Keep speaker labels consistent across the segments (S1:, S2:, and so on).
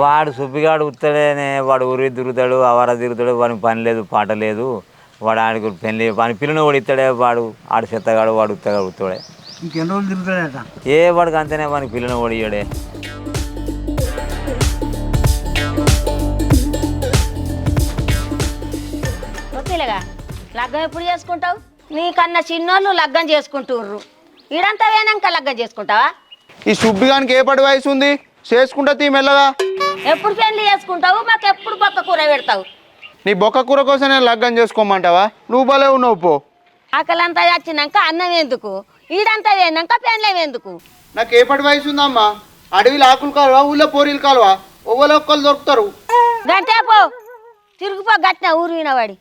S1: వాడు సుబ్బిగాడు ఉత్తడేనే వాడు ఊరి తిరుగుతాడు అవర తిరుగుతాడు వానికి పని లేదు పాట లేదు. వాడు ఆడికి పెళ్ళి వాని పిల్లని వాడు ఇస్తాడే వాడు ఆడు చెత్తగాడు వాడు ఉత్తగాడు ఉత్తడే.
S2: ఇంకెన్ని రోజులు తిరుగుతాడట?
S1: ఏ వాడికి అంతేనే వానికి పిల్లని ఓడియాడే
S3: వద్దులేగా లగ్గం ఎప్పుడు చేసుకుంటావు? నీకన్నా చిన్నోళ్ళు లగ్గం చేసుకుంటుర్రు. ఈడంతా వేనాక లగ్గం చేసుకుంటావా?
S4: ఈ సుబ్బిగానికి ఏ పడి వయసు ఉంది? చేసుకుంటా తీ మెల్లగా
S3: ఎప్పుడు పెళ్ళి చేసుకుంటావు? మాకు ఎప్పుడు పక్క కూర పెడతావు?
S4: నీ బొక్క కూర కోసం నేను లగ్గం చేసుకోమంటావా? నువ్వు భలే ఉన్నావు పో.
S3: ఆకలంతా వచ్చినాక అన్నం ఎందుకు? ఈడంతా వేనాక పెళ్ళం ఎందుకు?
S4: నాకు ఏ పడి వయసు ఉందమ్మా. అడవిలో ఆకులు కాలువా ఊళ్ళో పోరీలు కాలువా? ఒవ్వలో ఒక్కరు దొరుకుతారు.
S3: గంటే పో. తిరిగిపో గట్టిన ఊరు వినవాడి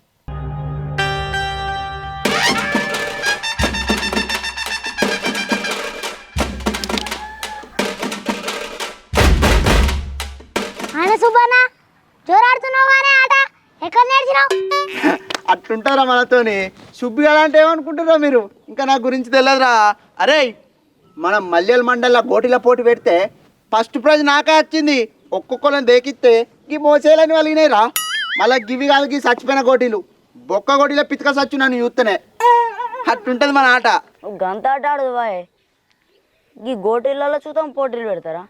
S4: అట్లుంటారా మనతోని? సుబ్బిగాడు అంటే ఏమనుకుంటారా మీరు? ఇంకా నా గురించి తెలియదురా అరే మనం మల్లెల మండల గోటిల పోటీ పెడితే ఫస్ట్ ప్రైజ్ నాకే వచ్చింది. ఒక్కొక్కరిని దేకిస్తే ఈ మోసేయాలని వాళ్ళినాయిరా మళ్ళీ గివి కాదు గీ చచ్చిపోయిన గోటీలు. బొక్క గోటీలో పితక సచ్చు నన్ను చూస్తేనే అట్లుంటుంది మన ఆట.
S5: గంత ఆట ఆడదు బాయ్. ఈ గోటీలలో చూద్దాం పోటీలు పెడతారా?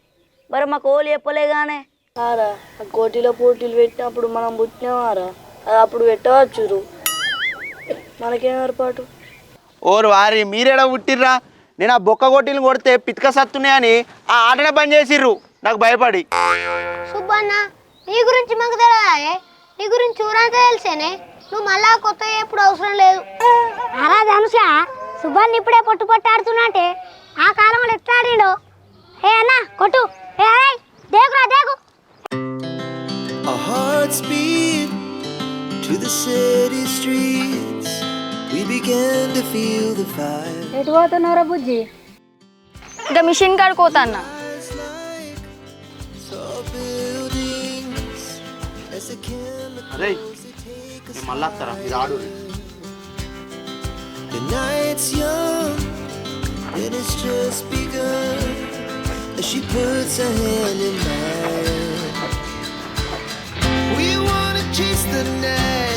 S5: మరి మాకు ఓలు చెప్పలే గానే
S6: ఆరా ఆ కోటిలో పోటీలు పెట్టినప్పుడు మనం పుట్టినామారా అది అప్పుడు పెట్టవచ్చు మనకేం ఏర్పాటు?
S4: ఓరు వారి మీరేడ పుట్టిర్రా? నేను ఆ బొక్క గోటీలు కొడితే పితక సత్తున్నాయని ఆ ఆటనే బంద్ చేసిర్రు. నాకు భయపడి.
S7: సుబ్బన్న నీ గురించి మాకు తెలియదా నీ గురించి ఊరంతా తెలిసేనే? నువ్వు మళ్ళా కొత్త ఎప్పుడు అవసరం లేదు. అలా ధనుష సుబ్బన్న ఇప్పుడే పొట్టు పొట్టు ఆడుతున్నట్టే. ఆ కాలంలో ఎట్లా ఆడిండో? ఏ అన్న కొట్టు. ఏ అరే దేకురా దేకు.
S8: Our hearts beat to the city streets. We began to feel the fire.
S6: ఎటు పోతున్నారా బుజ్జి
S5: ఇంకా మిషన్ కాడుకోతా అన్న
S8: Tall buildings as the chemicals
S4: అరే మళ్ళా వస్తారా ఇది ఆడు
S8: The night's young and it's just begun. As she puts her hand in mine. We wanna chase the night,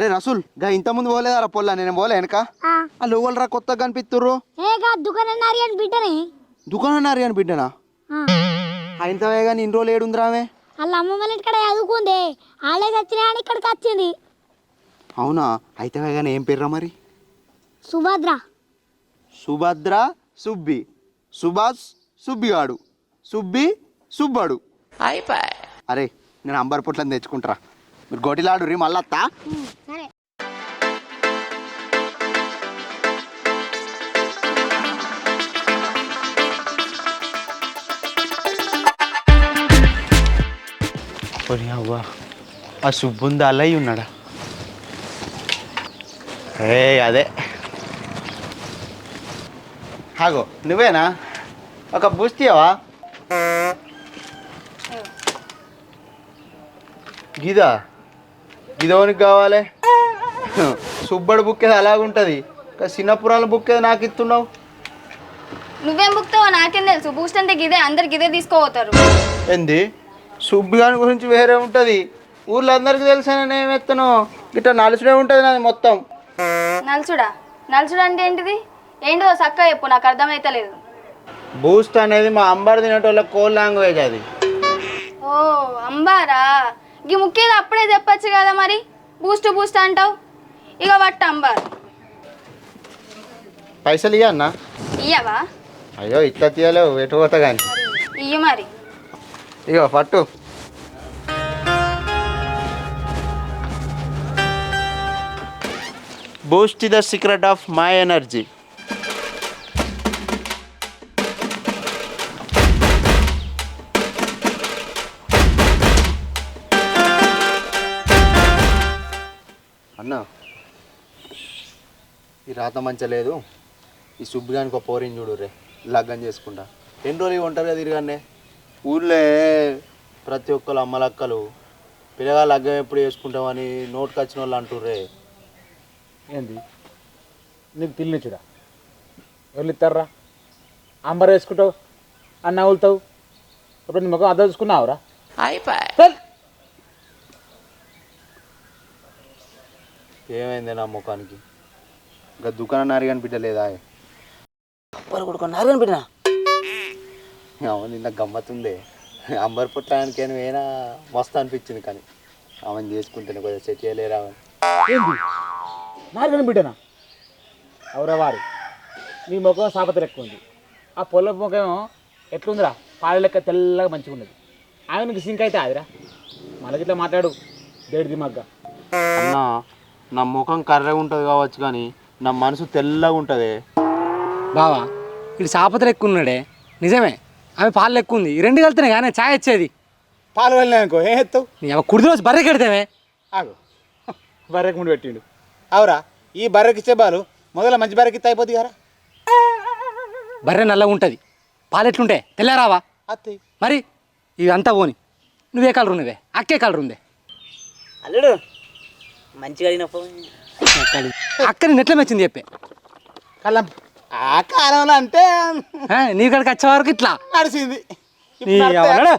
S4: అరే రసూల్గా ఇంతకుముందు పోలేదారా పొల్ల? నేను పోలే వెనక. ఆ. లోగలరా కొత్తగా కనిపిస్తుర్రు
S7: ఏగా దుకాణం నారియన్ బిడ్డని?
S4: దుకాణం అని బిడ్డనా? ఆయనతోవే కానీ ఇన్ని రోజులు ఏడుందిరా ఆమె?
S7: వాళ్ళ అమ్మమ్మ ఇక్కడ చదువుకుంది. ఆడే చచ్చినా అని ఇక్కడికి వచ్చింది.
S4: అవునా? అయితే కానీ ఏం పేర్రా మరి?
S7: సుభద్ర.
S4: సుభద్ర సుబ్బి. సుభాష్ సుబ్బిగాడు. సుబ్బి సుబ్బడు. అరే నేను అంబర్ పుట్లని తెచ్చుకుంటారా? మీరు గోటిలాడు రీ మళ్ళత్తా
S7: సరే.
S4: అవ్వా ఆ సుబ్బుంది అల్లయ్య ఉన్నాడా? ఏ అదే. హాగో నువ్వేనా? ఒక బూస్తియవా గిదా? గిదోనికి కావాలి. సుబ్బడి బుక్ ఏదో అలాగుంటుంది. చిన్నపురాల బుక్ ఏదో నాకు ఇస్తున్నావు
S5: నువ్వేం బుక్తావో నాకేం తెలుసు. బూస్ట్ అంటే గిదే అందరికి ఇదే తీసుకోపోతారు.
S4: ఏంది? సుబ్బిగాని గురించి వేరే ఉంటుంది. ఊర్లో అందరికి తెలిసిన నేను ఎత్తను? ఇట్లా నలుసుడే ఉంటుంది నాది మొత్తం.
S5: నలుసుడా? నలుసుడు అంటే ఏంటిది? ఏంటిదో చక్కగా చెప్పు నాకు అర్థమైతలేదు.
S4: బూస్ట్ అనేది మా అంబర్ తినేటోళ్ళ కోల్ లాంగ్వేజ్ అది.
S5: ఓ అంబారా?
S9: ఈ ముఖ్యది అప్పుడే చెప్పచ్చు కదా మరి. బూస్ట్ బూస్ట్ అంటావు. ఇక పట్టు అంబారు
S4: పైసలు ఇయ్య అన్న?
S9: ఇయ్యవా?
S4: అయ్యో ఇట్లా తీయలేవు. ఎటు పోతా కానీ
S9: ఇయ్య మరి.
S4: ఇగో పట్టు. Boost the secret of my energy రాత మంచి లేదు. ఈ సుబ్బిగానికి ఒక పోరిని చూడు రే లగ్గం చేసుకుంటా. ఎన్ని రోజులు ఉంటారు కదా తిరిగానే ఊళ్ళో ప్రతి ఒక్కరు అమ్మలక్కలు పిల్లగా లగ్గం ఎప్పుడు చేసుకుంటామని నోటుకు వచ్చిన వాళ్ళు అంటుర్రే
S10: ఏంది? నీకు తిల్లిచుడా ఎవరు ఇస్తారా అంబర్ వేసుకుంటావు? అన్న నవ్వులుతావు ఇప్పుడు నీ ముఖం అద్దం చూసుకున్నావురా? చల్.
S4: ఏమైంది నా ముఖానికి? ఇంకా దుకాణం నారిగాని బిడ్డ లేదా?
S5: మరి కొడుకు నారుగని పెట్టినా
S4: అవును నిన్న గమ్మత్తుందే. అంబర్ పుట్టడానికి ఏమైనా మస్తు అనిపించింది కానీ. ఆమెను చేసుకుంటేనే కొంచెం సెట్ చేయలేరా
S10: నారుగని బిడ్డనా? అవురా వారి నీ ముఖం సాపత ఎక్కువ ఉంది. ఆ పొల ముఖం ఎట్లుందిరా? పాల లెక్క తెల్లగా మంచిగా ఉన్నది. ఆయనకి సింక్ అయితే ఆదిరా. మనకి ఇట్లా మాట్లాడు దేడిది మగ్గ.
S4: అన్న నా ముఖం కర్రగా ఉంటుంది కావచ్చు కానీ నా మనసు తెల్లగా ఉంటుంది.
S11: బావా ఇటు సాపత్ర ఎక్కువ ఉన్నాడే. నిజమే ఆమె పాలు ఎక్కువ ఉంది. ఈ రెండు కలితేనే కానీ ఛాయ్ వచ్చేది.
S10: పాలు వెళ్ళినా అనుకో ఏం ఎత్తావు
S11: నీ అవ కుడిది రోజు బర్రె కడితేమే.
S10: ఆగు. బర్రెకి ముందు పెట్టిండు. అవురా ఈ బర్రెకి ఇచ్చే బాలు మొదల మంచి బర్రెకి ఇస్తే అయిపోద్ది కదా?
S11: బర్రె నల్లగా ఉంటుంది. పాలు ఎట్లుంటే తెల్లారావా?
S10: అత్తి
S11: మరి ఇవి అంతా పోని. నువ్వే కలర్ ఉన్నవే అక్కే కలర్ ఉందే.
S5: అల్లుడు మంచిగా అడిగినప్పుడు
S11: అక్కని నెట్ల మెచ్చింది చెప్పే?
S10: కళ్ళం ఆ కాలంలో అంటే
S11: నీ కాడికి వచ్చే వరకు ఇట్లా?
S10: నడిచింది.
S11: నీ ఎవరు?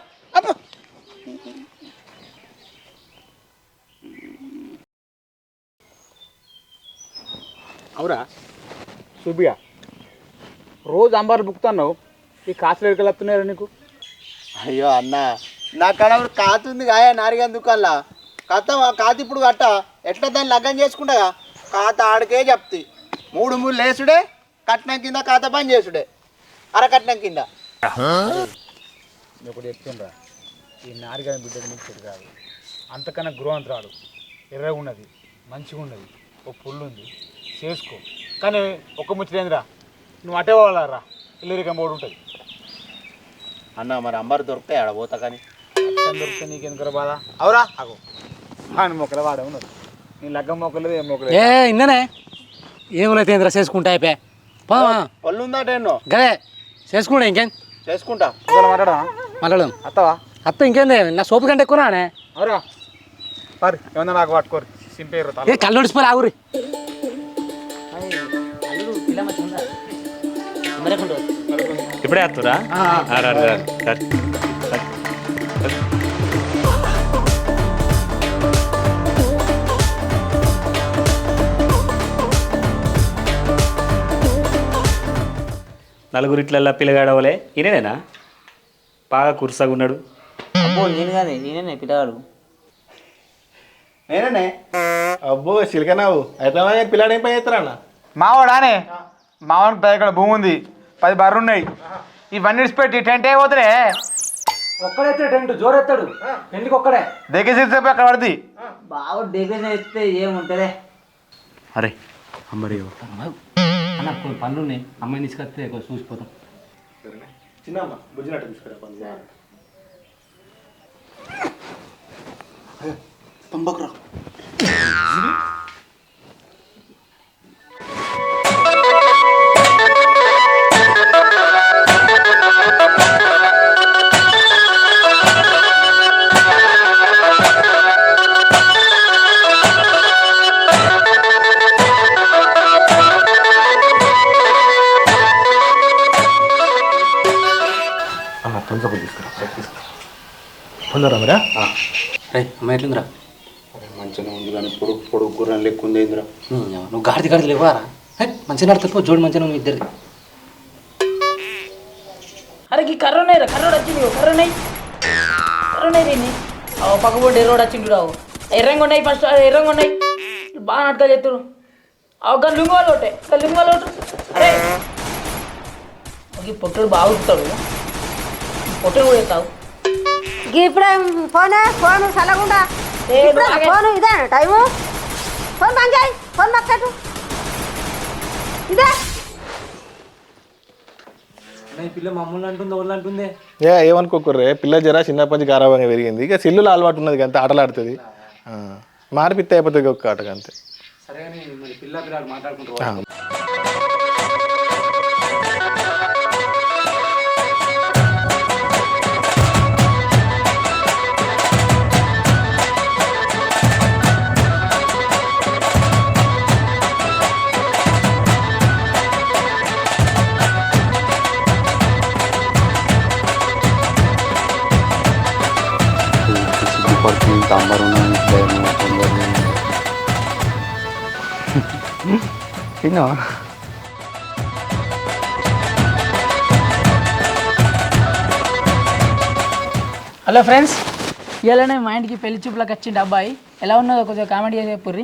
S10: అవురా సుబ్బియా రోజు అంబార్లు బుక్కుతున్నావు ఈ కాసులు ఎక్కడికి వస్తున్నారా నీకు?
S4: అయ్యో అన్న నా కాడ ఒకటి కాత ఉంది కాయ నారిగాని దుకాణంలో కథ ఆ కాత ఇప్పుడు కట్ట? ఎట్లా దాన్ని లగ్గం చేసుకుంటా? కాత ఆడికే చెప్తి. మూడు మూడు లేసుడే కట్నం కింద కాత పని చేసుడే. అరకట్నం కింద.
S10: నేను ఒకటి చెప్తుండ్రా. ఈ నారిగాని బిడ్డకు నీకు చెడు కాదు. అంతకన్నా గృహంతరాడు ఎర్రగా ఉన్నది మంచిగా ఉన్నది ఒక పుల్లు ఉంది. చేసుకో. కానీ ఒక్క ముచ్చటేందిరా నువ్వు అటే పోవాలరా? ఇల్లరికం బోర్డు ఉంటుంది.
S4: అన్న మరి అంబారు దొరుకుతాయి ఆడ పోతా కానీ.
S10: దొరికితే నీకెందుకు బాధ? అవురా అగో వాడి మొక్కల వాడే ఉన్నది నీ లగ్గం మొక్కలేదు ఏం మొక్కలేదు.
S11: ఏ ఇన్ననే. ఏములైతే ఏంద్రా చేసుకుంటా అయిపోయా.
S4: పళ్ళు
S11: గదే చేసుకుంటా ఇంకేం?
S4: చేసుకుంటా.
S10: మాట్లాడా
S11: మాట్లాడదాం.
S10: అత్తవా?
S11: అత్త ఇంకేందే? నా సోపు కంటే ఎక్కువనానే
S10: అవురా మరి ఏమన్నా నాకు పట్టుకోరు. సింపేరు
S11: ఏ కళ్ళు నడిచిపోయి ఆగురి
S12: ఇప్పుడే వస్తురా నలుగురిట్లల్లా పిల్లగాడవలే ఈయనేనా బాగా కురుసగా ఉన్నాడు
S5: అబ్బో నేను కానీ నేనే పిల్లగాడు
S4: నేనే
S10: అబ్బో చిలకనావు. అయితే పిల్లాడు ఏం పని చేస్తారన్న మావాడానే? మావానికి పది ఎకరాల భూమి ఉంది. పది బర్రెలు ఉన్నాయి ఇవన్నీ విడిచిపెట్టి టెంట్ అయిపోతులే
S11: ఒక్కడైతే టెంట్ జోరెత్తాడు. పెళ్ళికి ఒక్కడే?
S10: దగ్గర చేస్తే అక్కడ పడుతుంది
S5: బాగా దగ్గర ఇస్తే ఏముంటుందే
S12: అరే అమ్మరి
S11: అన్న కొన్ని పనులు ఉన్నాయి అమ్మాయిని తీసుకొస్తే చూసిపోతాం.
S10: చిన్నమ్మ బుజ్జినట్టు తీసుకురా
S4: పంపకురా
S10: తొందర మరా
S11: రే అమ్మాయి ఎట్లుందిరా?
S4: మంచిగా ఉంది కానీ పొడుగు పొడుగు గుర్రం లెక్క ఉంది ఏందిరా
S11: నువ్వు గాడిది గాడిది లేవారా? మంచిగా నడుతుంది జోడు మంచిగా నువ్వు ఇద్దరు
S5: అరే ఈ కర్ర ఉన్నాయి కర్రోడు వచ్చింది కర్ర ఉన్నాయి కర్ర ఉన్నాయి దీన్ని
S6: పక్క పోటీ ఎర్రోడు వచ్చిండు రావు ఎర్రంగా ఉన్నాయి ఫస్ట్ ఎర్రంగా ఉన్నాయి. బాగా నడక చేతురు ఒక లింగు వాళ్ళు ఒకటే ఒక లింగు వాళ్ళు ఒకటి. అరే పొట్టుడు బాగా ఉడుతాడు పొట్టుడు కూడా ఎత్తావు.
S3: ఇప్పుడే ఫోన్ ఫోన్ చల్లకుండా ఫోన్ ఇదే టైము. ఫోన్ బంద్ చేయి ఫోన్ పక్కకు ఇదే.
S11: పిల్ల మమ్మల్ని అంటుంది వాళ్ళు అంటుందే?
S13: ఏ ఏమనుకోకుర్రే పిల్ల జర చిన్నప్పటి నుంచి గారాబంగా పెరిగింది. ఇక సెల్లులో అలవాటు ఉన్నది అంతే ఆటలాడుతుంది. ఆ, మారిపిత్తే అయిపోతుంది ఒక్క ఆటగా అంతే.
S11: సరే కానీ మరి పిల్ల పిల్లలు మాట్లాడుకుంటారు
S6: హలో ఫ్రెండ్స్ ఇవాళనే మా ఇంటికి పెళ్ళి చూపులకు వచ్చిండు అబ్బాయి. ఎలా ఉన్నదో కొంచెం కామెంట్ చేసి చెప్పుర్రి.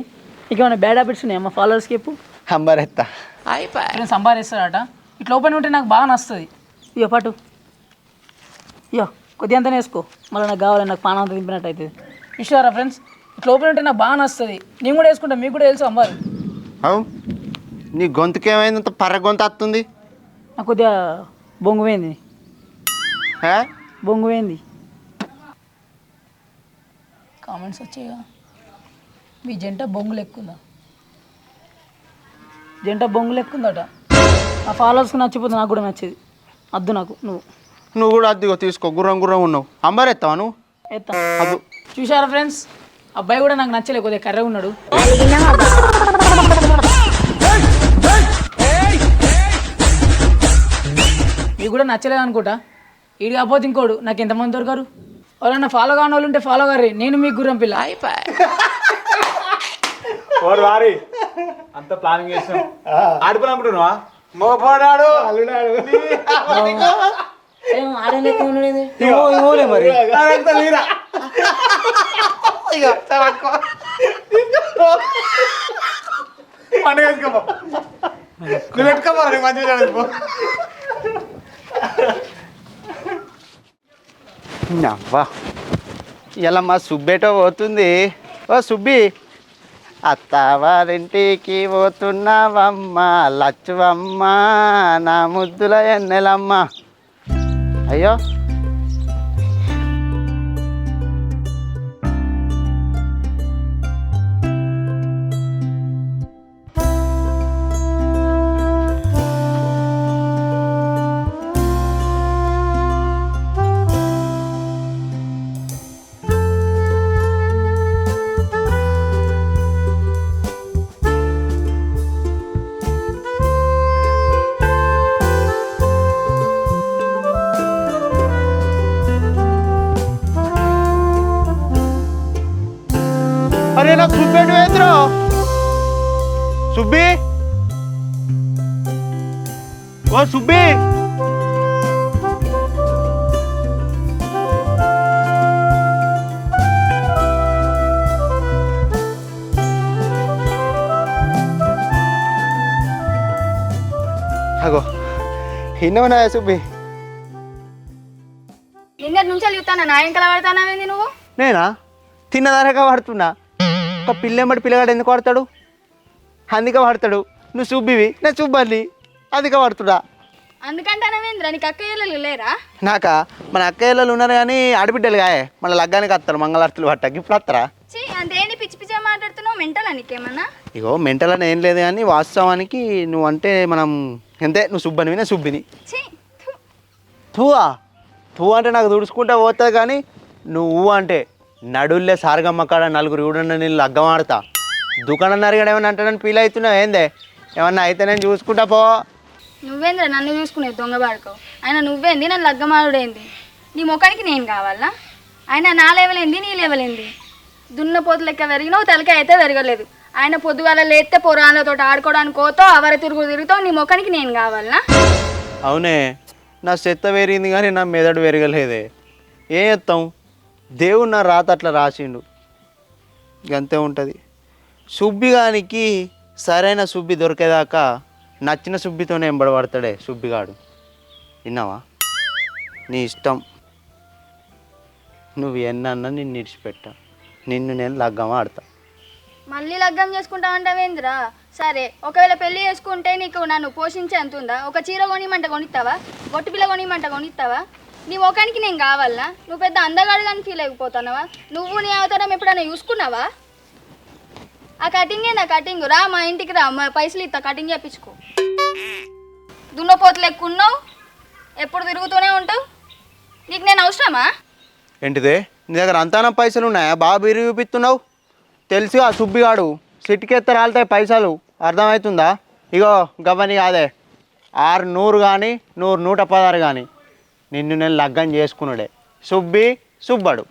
S6: ఇక ఏమైనా బ్యాడ్ హ్యాబిట్స్ ఉన్నాయి? మా ఫాలోవర్స్కి చెప్పు.
S4: అంబరెత్తా.
S6: ఫ్రెండ్స్ సంపాదిస్తాడట. ఇట్లా ఓపెన్ ఉంటే నాకు బాగా నస్తుంది ఇక పట్టు. ఇయో కొద్దిగా అంతనే వేసుకో. మళ్ళీ నాకు కావాలి నాకు పానం అంత దింపినట్టు అవుతుంది ఇష్టారా ఫ్రెండ్స్ ఇట్లా ఓపెన్ ఉంటే నాకు బాగా నస్తుంది నేను కూడా వేసుకుంటా మీకు కూడా తెలుసు అంబారు.
S4: అవు నీ గొంతుకేమైంది అంత పర్ర గొంతు వస్తుంది
S6: నాకు కొద్దిగా బొంగు పోయింది
S4: హే?
S6: బొంగు పోయింది కామెంట్స్ వచ్చాయిగా. మీ జంట బొంగు లెక్కుందా జంట బొంగు లెక్కుందట ఆ ఫాలోవర్స్కి నచ్చిపోతే నాకు కూడా నచ్చేది. అద్దు నాకు నువ్వు.
S4: నువ్వు కూడా అద్దిగో తీసుకో గుర్రం గుర్రం ఉన్నావు. అంబరెత్తావా నువ్వు?
S6: ఎత్తా. చూసారా ఫ్రెండ్స్? అబ్బాయి కూడా నాకు నచ్చలే కొద్దిగా కర్ర ఉన్నాడు. మీకు కూడా నచ్చలేదు అనుకుంటా? ఈడు కాకపోతే ఇంకోడు. నాకు ఎంతమంది దొరకరు? ఎవరన్నా ఫాలో కాని వాళ్ళు ఉంటే ఫాలో గారి నేను మీకు గుర్రం పిల్ల.
S10: వారి. అంత ప్లానింగ్ చేసాం ఆడుకున్నప్పుడు మోపోడాడు అల్లుడాడు.
S6: ఏం ఆడలేక
S11: మరి.
S10: పండుగ నువ్వు నీకు మంచిగా
S4: నవ్వా. ఇలా మా సుబ్బేటో పోతుంది. ఓ సుబ్బి అత్తవారింటికి పోతున్నావమ్మ లచ్చువమ్మ నా ముద్దుల ఎన్నెలమ్మ. అయ్యో వేంద్రో సుబ్బి. ఓ సుబ్బి. అగో ఇన్నవనా సుబ్బి?
S9: నిన్నటి నుంచి చూస్తాను నా వెనకాల పడతానావేంది నువ్వు?
S4: నేనా? తిన్నదారగా వాడుతున్నా. ఒక పిల్లెమ్మడి పిల్లగాడు ఎందుకు వాడతాడు? అందుకే వాడతాడు. నువ్వు సుబ్బివి నేను సుబ్బల్ని అందుకే వాడుతున్నా
S9: అందుకంటానవేంద్ర నీకు అక్క ఇళ్ళు లేరా?
S4: నాక? మన అక్కయ్యలు ఉన్నారు కానీ ఆడబిడ్డలు కాయే. మన లగ్గానికి వస్తారు మంగళార్తులు పట్టకి ఇప్పుడు వస్తారా?
S9: చీ అంతేంటి పిచ్చి పిచ్చి మాట్లాడుతున్నావు? మెంటలా నీకేమన్నా?
S4: ఇగో మెంటల్ అని ఏం లేదు కానీ వాస్తవానికి నువ్వు అంటే మనం అంతే నువ్వు సుబ్బనివి నేను సుబ్బిని. తూవా తూ అంటే నాకు తుడుచుకుంటా పోతుంది కానీ నువ్వు అంటే నడుల్లే సారగమ్మ కాడ నలుగురు చూడండి నేను లగ్గం ఆడతా దుకాణం నరిగాడు ఏమన్నా అంటానని ఫీల్ అవుతున్నావు ఏందే? ఏమన్నా అయితే నేను చూసుకుంటా పో.
S9: నువ్వేంద్ర నన్ను చూసుకునేది దొంగ బాడుకో? ఆయన నువ్వేంది నన్ను లగ్గమారుడేంది నీ ముఖానికి నేను కావాలా? ఆయన నా లేవలేంది నీ లేవలేంది దున్న పోతు లెక్క పెరిగినావు తలకాయ అయితే పెరగలేదు. ఆయన పొద్దుగాల లేస్తే పొరాలతో ఆడుకోవడానికి పోతో అవర తిరుగు తిరుగుతావు నీ ముఖానికి నేను కావాలా?
S4: అవునే నా చెత్త వేరింది కానీ నా మెదడు పెరగలేదే. ఏం చేస్తాం దేవుడు నా రాత అట్లా రాసిండు. అంతే ఉంటుంది. సుబ్బిగానికి సరైన సుబ్బి దొరికేదాకా నచ్చిన సుబ్బితోనే ఎంబడబడతాడే సుబ్బిగాడు. విన్నావా? నీ ఇష్టం. నువ్వు ఎన్నన్నా నిన్ను ఇడిచిపెట్టా. నిన్ను నేను లగ్గం ఆడతా.
S9: మళ్ళీ లగ్గం చేసుకుంటావంటావేంద్రా సరే ఒకవేళ పెళ్ళి చేసుకుంటే నీకు నన్ను పోషించే ఎంత ఉందా ఒక చీర కొనిమంట కొనిస్తావా గొట్టు పిల్ల కొనిమంట కొనిస్తావా నీ ముఖానికి నేను కావాలా నువ్వు పెద్ద అందగాడుగాని ఫీల్ అయిపోతున్నావా నువ్వు నీ అవతారం ఎప్పుడైనా చూసుకున్నావా? ఆ కటింగ్ నా కటింగ్ రా మా ఇంటికి రా. మా పైసలు ఇస్తా. కటింగ్ చేయించుకో దున్నపోతులు ఎక్కున్నావు ఎప్పుడు తిరుగుతూనే ఉంటావు. నీకు నేను అవసరమా?
S4: ఏంటిదే? నీ దగ్గర అంతానం పైసలు ఉన్నాయా? బాగా బిరి చూపిస్తున్నావు. తెలుసు ఆ సుబ్బిగాడు. సిట్కెత్త రాలితాయి పైసలు. అర్థమవుతుందా? ఇగో గవ్వని కాదే. ఆరు నూరు కానీ నూరు నూట పదహారు కానీ నిన్ను నేను లగ్గం చేసుకున్నాడే సుబ్బి సుబ్బడు.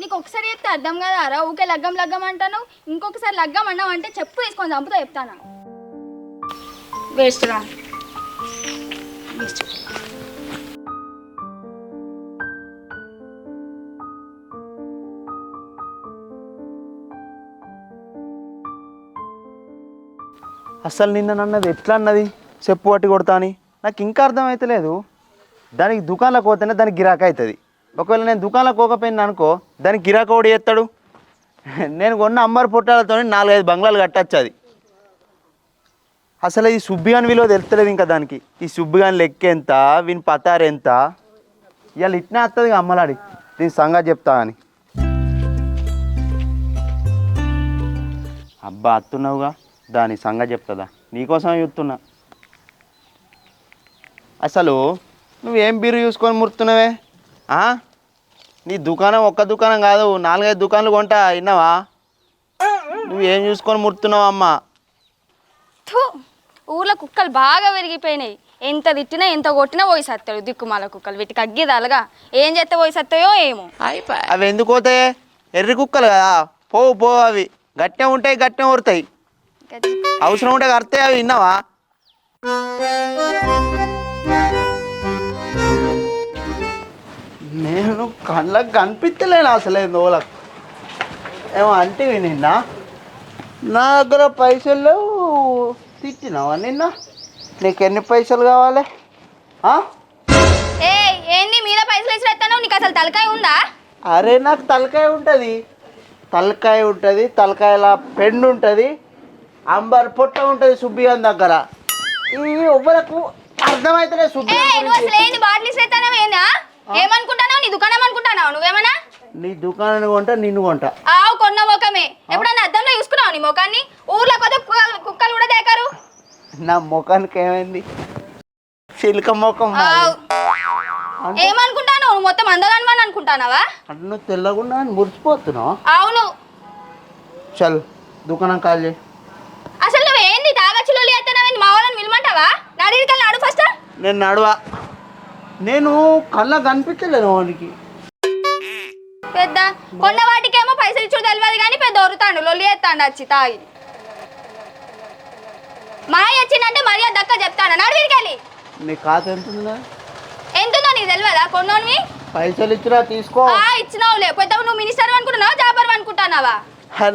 S9: నీకు ఒకసారి చెప్తే అర్థం కదా రా? ఊకే లగ్గం లగ్గం అంటాను ఇంకొకసారి లగ్గం అన్నావు అంటే చెప్పు తీసుకొని చంపుతా చెప్తాను? వేస్ట్ రా వేస్ట్
S4: అసలు నిన్న నన్నది ఎట్లా అన్నది? చెప్పు పట్టి కొడతా అని నాకు ఇంకా అర్థమవుతలేదు దానికి దుకాణాలకు పోతేనే దానికి గిరాక అవుతుంది. ఒకవేళ నేను దుకాణాలకు పోకపోయినా అనుకో దానికి గిరాకీ ఒకటి చేస్తాడు? నేను కొన్న అమ్మారు పొట్టాలతో నాలుగైదు బంగ్లాలు కట్టచ్చు అది అసలు ఈ సుబ్బిగాని విలువ తెలుస్తలేదు ఇంకా దానికి. ఈ సుబ్బిగాని లెక్క ఎంత వీని పతారు ఎంత? ఇవాళ ఇట్నే వస్తుంది ఇక అమ్మలాడి. దీని సంగతి చెప్తా అని. అబ్బా అత్తున్నావుగా? దాని సంగతి చెప్తుందా? నీకోసం చూస్తున్నా. అసలు నువ్వేం బీరు చూసుకొని మురుతున్నావే ఆ? నీ దుకాణం ఒక్క దుకాణం కాదు నాలుగైదు దుకాణాలు కొంటా విన్నావా? నువ్వేం చూసుకొని మురుతున్నావు అమ్మ?
S9: థు, ఊర్లో కుక్కలు బాగా పెరిగిపోయినాయి ఎంత తిట్టినా ఎంత కొట్టినా పోయి సత్తాడు దిక్కుమాల కుక్కలు. వీటికి అగ్గిదాలుగా. ఏం చేస్తే పోయి సత్తాయో ఏమో.
S4: అవి ఎందుకు పోతాయి? ఎర్రి కుక్కలు కదా. పోవు పోవు అవి. గట్టే ఉంటాయి గట్టే ఊరుతాయి అవసరం ఉంటే కడతాయి అవి విన్నావా? నేను కళ్ళకు కనిపించలేను అసలే నోలకు ఏమో అంటే నిన్న నా దగ్గర పైసలు లేవు తిట్టినావా నిన్న? నీకు ఎన్ని పైసలు కావాలి?
S9: ఏంది మీద పైసలు ఎత్తాను నీకు అసలు తలకాయ ఉందా?
S4: అరే నాకు తలకాయ ఉంటుంది. తలకాయ ఉంటుంది తలకాయల పెండు ఉంటుంది అంబర్ పొట్ట ఉంటుంది సుబ్బిగాని దగ్గర. ఈ ఎవ్వరకు అర్థమైతలే సుబ్బి
S9: బాటిల్ ఇస్తాను ఏందా ఏమనుకుంటానావు నీ దుకాణం అనుకుంటానావు నువ్వేమన్నా?
S4: నీ దుకాణాన్ని కొంట నిన్ను కొంట.
S9: ఆవు కొన్న ముఖమే. ఎప్పుడన్నా అద్దంలో చూసుకున్నావు నీ ముఖాన్ని? ఊర్లో కొత్త కుక్కలు కూడా దేకారు
S4: నా ముఖానికి ఏమైంది? చిలుక ముఖం.
S9: ఆవు. ఏమనుకుంటాను? నువ్వు మొత్తం అందగాని అనుకుంటానావా?
S4: అంటే నువ్వు తెల్లకుండా మురిసిపోతున్నావు.
S9: అవును.
S4: చల్ దుకాణం కాల్ చేయి.
S9: అసలు నువ్వు ఏంది తాగచ్చులు ఎత్తానవేంది మా వాళ్ళని విలమంటావా నడికల్ నడు ఫస్ట్
S4: నేను నడవా. నేను కళ్ళ కనిపించలేను వానికి
S9: పెద్ద కొన్న వాటికేమో పైసలు ఇచ్చుడు తెలియదు కానీ పెద్ద ఒరుతాడు లొల్లి ఎత్తాడు వచ్చి తాగి. మాయ వచ్చిందంటే మర్యాద దక్క చెప్తాను నడివిడికెళ్ళి
S4: నీ ఖాతా ఎంత ఉందా
S9: ఎంతుందో నీకు తెలియదా కొన్నోనివి?
S4: పైసలు ఇచ్చినా తీసుకో.
S9: ఆ ఇచ్చినావులే. పెద్ద నువ్వు మినిస్టర్ అనుకుంటున్నావా జాబర్ అనుకుంటున్నావా?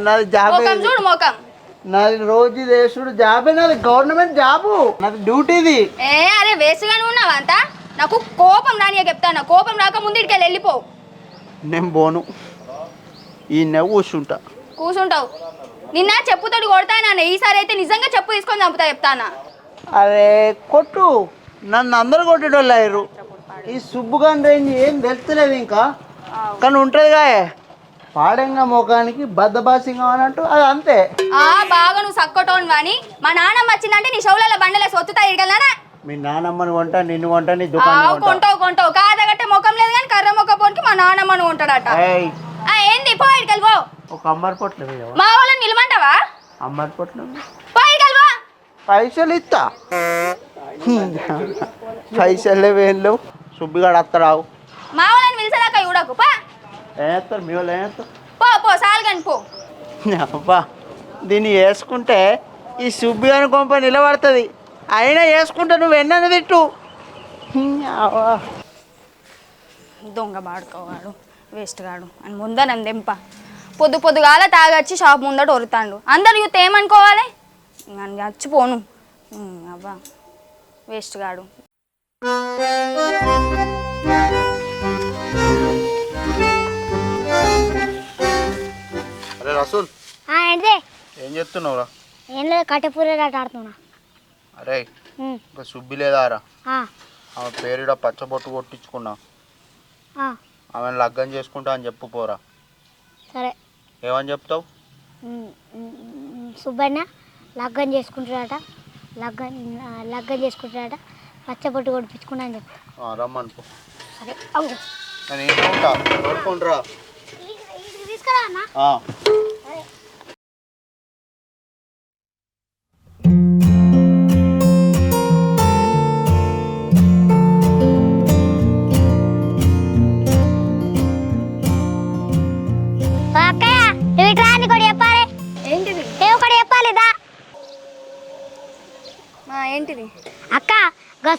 S4: నాది జాబ్
S9: చూడు ముఖం
S4: నాది రోజు దేశుడు జాబే నాది గవర్నమెంట్ జాబు. నాది డ్యూటీది.
S9: ఏ అరే వేసుగానే ఉన్నావా అంత? నాకు కోపం రాని చెప్తాను కోపం రాక ముందు ఇక్కడికి వెళ్ళిపో.
S4: నేను పోను. ఈ నెవ్వు కూర్చుంటా.
S9: కూర్చుంటావు. నిన్న చెప్పుతోటి కొడతాను ఈసారి అయితే నిజంగా చెప్పు తీసుకొని చంపుతా చెప్తానా?
S4: అరే కొట్టు. నన్ను అందరు కొట్టేటోళ్ళు అయ్యారు. ఈ సుబ్బుగాన్ రేంజ్ ఏం తెలుస్తలేదు ఇంకా. కానీ ఉంటుందిగా పాడంగా ముఖానికి బద్దబాసింగా అన్నట్టు అది అంతే.
S9: ఆ బాగా నువ్వు సక్కటోను వాని మా నాన్నమ్మ వచ్చిందంటే నీ షౌలలో బండలే సొత్తుతా ఇడగలనా
S4: మీ నానమ్మని కొంట నిన్ను కొంట నీ దుకాణం కొంట.
S9: కొంటావు కొంటావు. కాదగట్టే ముఖం లేదు కానీ కర్ర ముఖ పోనికి మా నాన్నమ్మను ఉంటాడట
S4: ఏయ్,
S9: ఆ, ఏంది? పో ఇడికెళ్ళి పో
S4: ఒక అమ్మరి పొట్ల వేయవా?
S9: మా వాళ్ళని నిలమంటావా?
S4: అమ్మరి పొట్ల.
S9: పో ఇడికెళ్ళి పో
S4: పైసలు ఇస్తా. పైసలు వేళ్ళు సుబ్బిగాడు వస్తాడు
S9: మా వాళ్ళని పిలిచేదాకా చూడకు పా.
S4: ఏం చేస్తారు? మీ వాళ్ళు ఏం చేస్తారు?
S9: పో పో సాల్గని పో.
S4: అబ్బా దీన్ని వేసుకుంటే ఈ సుబ్బిగాని కొంప నిలబడుతుంది. అయినా వేసుకుంటే నువ్వు ఎన్నని తిట్టు అవ్వా.
S9: దొంగ బాడుకోవాడు వేస్ట్ గాడు అని ముందరం దెంప పొద్దు పొద్దుగాల తాగొచ్చి షాప్ ముందట ఒరుతాండు. అందరు యూత్ ఏమనుకోవాలి? నేను చచ్చిపోను అబ్బా వేస్ట్ గాడు.
S4: అరే రసూల్.
S7: ఏంటిదే?
S4: ఏం చెప్తున్నావురా
S7: ఏం లేదు కట్టెపూరేట ఆడుతున్నా.
S4: అరే ఇంకా సుబ్బి లేదారా? ఆమె పేరుడ పచ్చబొట్టు కొట్టించుకున్నా.
S7: ఆ,
S4: ఆమెను లగ్గం చేసుకుంటా అని చెప్పు పోరా.
S7: సరే.
S4: ఏమని చెప్తావు?
S7: సుబ్బన్న లగ్గం చేసుకుంటాడట లగ్గం లగ్గం చేసుకుంటాడట పచ్చబొట్టు కొడిపించుకున్నా అని చెప్తా
S4: రమ్మను పో.
S7: సరే అవును
S4: నేను ఉంటా
S7: తీసుకురా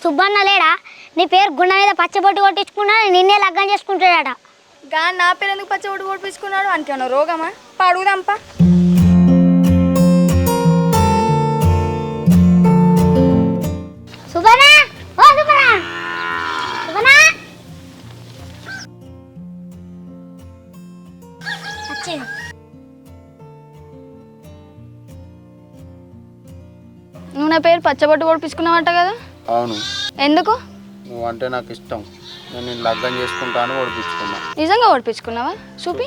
S7: సుబ్బన్న లేడా? నీ పేరు గుండె మీద పచ్చబొట్టు కొట్టించుకున్నా నిన్నే లగ్గం చేసుకుంటాడట.
S9: గా నా పేరు ఎందుకు పచ్చ ఒడి ఓడిపించుకున్నాడు అంకేమన్నా రోగమా? పడుగుదాంపా. నువ్వు నా పేరు పచ్చబొట్టు ఓడిపించుకున్నావంట కదా?
S4: అవును.
S9: ఎందుకు?
S4: నువ్వు అంటే నాకు ఇష్టం నేను నిన్ను లగ్గం చేసుకుంటాను ఓడిపించుకున్నా.
S9: నిజంగా ఓడిపించుకున్నావా? చూపి.